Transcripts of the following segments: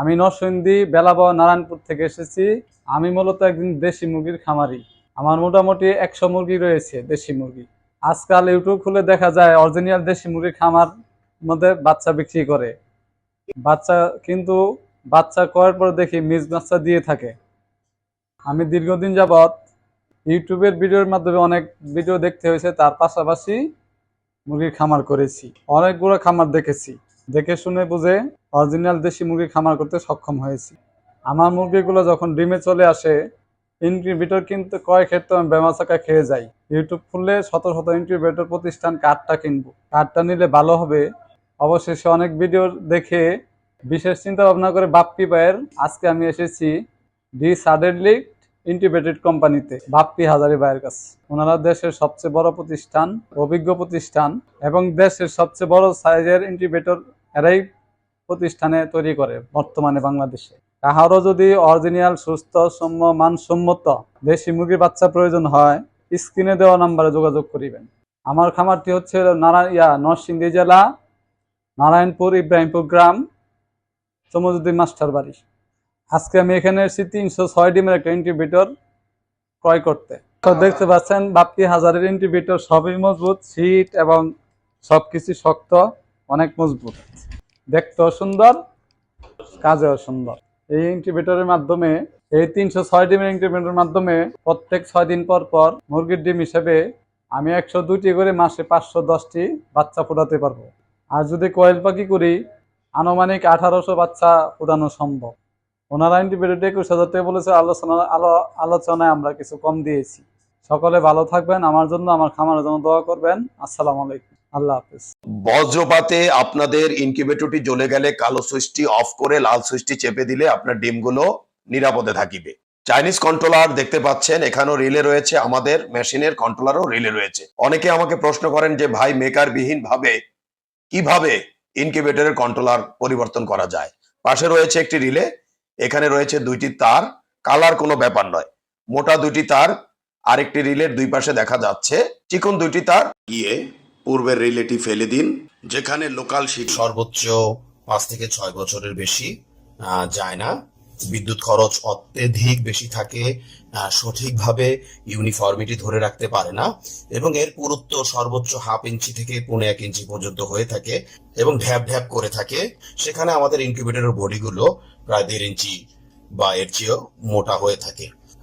আমি নরসিংদী, বেলাব, নারায়ণপুর থেকে এসেছি। আমি মূলত একদিন দেশি মুরগির খামারি। আমার মোটামুটি একশো মুরগি রয়েছে দেশি মুরগি। আজকাল ইউটিউব খুলে দেখা যায়, অরিজিনাল দেশি মুরগির খামার মধ্যে বাচ্চা বিক্রি করে। বাচ্চা কিন্তু বাচ্চা করার পর দেখি মিস বাচ্চা দিয়ে থাকে। আমি দীর্ঘদিন যাবৎ ইউটিউবের ভিডিওর মাধ্যমে অনেক ভিডিও দেখতে হয়েছে, তার পাশাপাশি মুরগির খামার করেছি। অনেকগুলো খামার দেখেছি। দেখে শুনে বুঝে অরিজিনাল দেশি মুরগি খামার করতে সক্ষম হয়েছি। আমার মুরগিগুলো যখন ডিমে চলে আসে, ইনকিউবেটর কিন্তু কয় ক্ষেত্রে আমি বেমাচাকা খেয়ে যাই। ইউটিউব খুললে শত শত ইনকিউবেটর প্রতিষ্ঠান কার্ডটা কিনবো। কার্ডটা নিলে ভালো হবে। অবশেষে অনেক ভিডিও দেখে বিশেষ চিন্তা ভাবনা করে বাপ্পি ভাইয়ের আজকে আমি এসেছি ডি সাডেনলিক ইন্টিগ্রেটেড কোম্পানিতে, বাপ্পি হাজারি ভাইয়ের কাছে। ওনারা দেশের সবচেয়ে বড় প্রতিষ্ঠান, অভিজ্ঞ প্রতিষ্ঠান এবং দেশের সবচেয়ে বড় সাইজের ইন্টিগ্রেটর এরাই প্রতিষ্ঠানে তৈরি করে বর্তমানে বাংলাদেশে। কাহারও যদি অরিজিনাল সুস্থ, সম্য, মানসম্মত দেশি মুরগির বাচ্চা প্রয়োজন হয় স্ক্রিনে দেওয়া নাম্বারে যোগাযোগ করিবেন। আমার খামারটি হচ্ছে নারায়ণ ইয়া, নরসিংদী জেলা, নারায়ণপুর ইব্রাহিমপুর গ্রাম চমজুদ্দিন মাস্টার বাড়ি। আজকে আমি এখানে এসেছি তিনশো ছয় ডিমের একটা ইনকিউবেটর ক্রয় করতে। তো দেখতে পাচ্ছেন বাপ্পি হাজারের ইনকিউবেটর সবই মজবুত সিট এবং সবকিছু শক্ত, অনেক মজবুত। দেখতেও সুন্দর, কাজেও সুন্দর। এই ইনকিউবেটরের মাধ্যমে, এই তিনশো ছয় ডিমের ইনকিউবেটরের মাধ্যমে প্রত্যেক ছয় দিন পর পর মুরগির ডিম হিসেবে আমি একশো দুইটি করে মাসে পাঁচশো দশটি বাচ্চা ফোটাতে পারব। আর যদি কয়েল পাখি করি, আনুমানিক আঠারোশো বাচ্চা ফোটানো সম্ভব। ওনারা ইন্টিগ্রেটেড একুশ হাজার টাকা বলেছে, আলোচনা, আলো, আলোচনায় আমরা কিছু কম দিয়েছি। সকলে ভালো থাকবেন, আমার জন্য, আমার খামারের জন্য দোয়া করবেন। আসসালামু আলাইকুম। আল্লাহ হাফিজ। বজ্রপাতে আপনাদের ইনকিউবেটরটি জ্বলে গেলে কালো সুইচটি অফ করে লাল সুইচটি চেপে দিলে আপনার ডিমগুলো নিরাপদে থাকিবে। চাইনিজ কন্ট্রোলার দেখতে পাচ্ছেন, এখানেও রিলে রয়েছে আমাদের মেশিনের কন্ট্রোলারও রিলে রয়েছে। অনেকে আমাকে প্রশ্ন করেন যে, ভাই মেকার বিহীন ভাবে কীভাবে ইনকিউবেটরের কন্ট্রোলার পরিবর্তন করা যায়? পাশে রয়েছে একটি রিলে, এখানে রয়েছে দুইটি তার, কালার কোনো ব্যাপার নয়। মোটা দুইটি তার, আরেকটি রিলের দুই পাশে দেখা যাচ্ছে, চিকন দুইটি তার। গিয়ে পূর্বের রিলেটি ফেলে দিন, যেখানে লোকাল শিট সর্বোচ্চ পাঁচ থেকে ছয় বছরের বেশি যায় না। বিদ্যুৎ খরচ অত্যধিক বেশি থাকে সঠিকভাবে ইউনিফর্মিটি ধরে রাখতে পারে না এবং এর পুরুত্ব সর্বোচ্চ হাফ ইঞ্চি থেকে পৌনে এক ইঞ্চি পর্যন্ত হয়ে থাকে এবং ঢ্যাপ ঢ্যাপ করে থাকে। সেখানে আমাদের ইনকিউবেটরের বডিগুলো প্রায় দেড় ইঞ্চি বা এর চেয়েও মোটা হয়ে থাকে।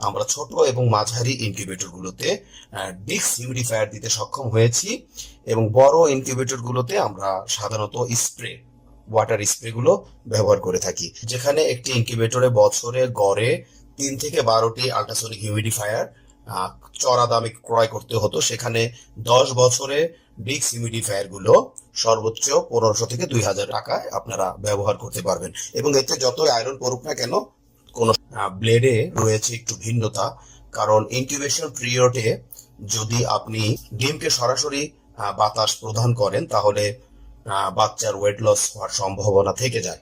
আমরা ছোট এবং মাঝারি ইনকিউবেটর গুলোতে ডিক্স হিউমিডিফায়ার দিতে সক্ষম হয়েছি এবং বড় ইনকিউবেটর গুলোতে আমরা সাধারণত স্প্রে ওয়াটার স্প্রে গুলো ব্যবহার করে থাকি। যেখানে একটি ইনকিউবেটরে বছরে গড়ে তিন থেকে বারোটি আল্ট্রাসোনিক হিউমিডিফায়ার চড়া দামে ক্রয় করতে হতো। সেখানে দশ বছরে ডিক্স হিউমিডিফায়ারগুলো সর্বোচ্চ পনেরোশো থেকে দুই হাজার টাকায় আপনারা ব্যবহার করতে পারবেন। এবং এতে যতই আয়রন পড়ুক না কেন কোন ব্লেডে রয়েছে একটু ভিন্নতা। কারণ ইনকিউবেশন পিরিয়ডে যদি আপনি ডিমকে সরাসরি বাতাস প্রদান করেন, তাহলে বাচ্চার ওয়েট লস হওয়ার সম্ভাবনা থেকে যায়।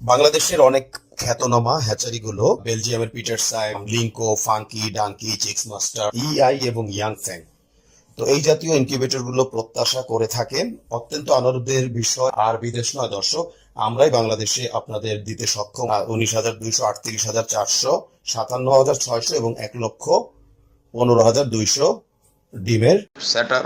বাংলাদেশের অনেক খ্যাতনামা হ্যাচারিগুলো বেলজিয়ামের পিটার সাইম লিঙ্কো ফাঙ্কি ডাঙ্কি চিক্স মাস্টার ইআই এবং ইয়াং ফ্যাং তো এই জাতীয় ইনকিউবেটরগুলো প্রত্যাশা করে থাকেন অত্যন্ত আনন্দের বিষয়। আর বিদেশ নয় দর্শক আমরাই বাংলাদেশে আপনাদের দিতে সক্ষম। উনিশ হাজার দুইশো আটত্রিশ হাজার চারশো সাতান্ন হাজার ছয়শো এবং এক লক্ষ পনেরো হাজার দুইশো ডিমের স্যাটার